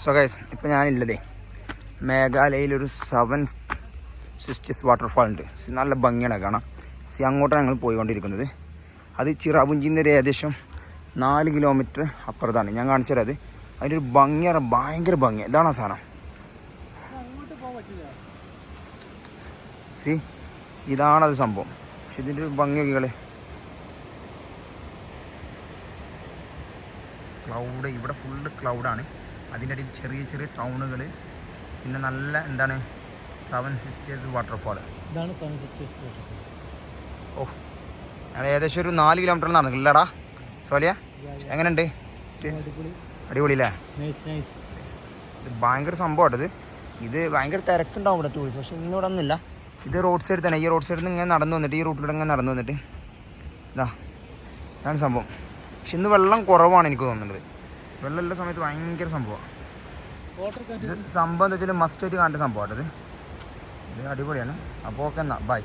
So guys ഇപ്പോൾ ഞാനില്ലതേ. മേഘാലയയിലൊരു സെവൻ സിസ്റ്റേഴ്സ് വാട്ടർഫാൾ ഉണ്ട്. നല്ല ഭംഗിയാണ് കാണാം സി അങ്ങോട്ടാണ് ഞങ്ങൾ പോയിക്കൊണ്ടിരിക്കുന്നത്. അത് ചിറാപുഞ്ചിയിൽ നിന്ന് ഒരു ഏകദേശം നാല് കിലോമീറ്റർ അപ്പുറത്താണ്. ഞാൻ കാണിച്ചത് അതിന്റെ ഒരു ഭംഗിയാണ് ഭയങ്കര ഭംഗി. ഇതാണ് ആ സാധനം? സി ഇതാണത് സംഭവം. പക്ഷെ ഇതിന്റെ ഒരു ഭംഗി നോക്കികളെ ക്ലൗഡ് ഇവിടെ ഫുള്ള് ക്ലൗഡാണ് അതിന്റെ ഇടയിൽ ചെറിയ ചെറിയ ടൗണുകൾ പിന്നെ നല്ല എന്താണ് സെവൻ സിസ്റ്റേഴ്സ് വാട്ടർഫാൾ ഇതാണ് സെവൻ സിസ്റ്റേഴ്സ് വാട്ടർഫാൾ ഓ ഞങ്ങൾ ഏകദേശം ഒരു നാല് കിലോമീറ്റർ നടന്നു ഇല്ലടാ സോലിയ എങ്ങനെയുണ്ട്? അടിപൊളി. അടിപൊളിയില്ലേ? ഇത് ഭയങ്കര സംഭവമാണ് ഇത്. ഇത് ഭയങ്കര തിരക്കുണ്ടാവും ഇവിടെ ടൂറിസ്റ്റ് പക്ഷേ ഇന്ന് ഇവിടെ ഒന്നുമില്ല. ഇത് റോഡ് സൈഡ് തന്നെ. ഈ റോഡ് സൈഡിൽ നിന്ന് ഇങ്ങനെ നടന്നു വന്നിട്ട് ഈ റൂട്ടിലൂടെ ഇങ്ങനെ നടന്നു വന്നിട്ട്. ഇതാ ഇതാണ് സംഭവം. പക്ഷെ ഇന്ന് വെള്ളം കുറവാണ് എനിക്ക് തോന്നുന്നത്. വെള്ളമുള്ള സമയത്ത് ഭയങ്കര സംഭവമാണ് ഇത് സംഭവം എന്താ വെച്ചാൽ മസ്റ്റ് ആയിട്ട് കാണേണ്ട സംഭവമാണ് ഇത്. ഇത് അടിപൊളിയാണ്. അപ്പോൾ ഓക്കെ എന്നാ ബൈ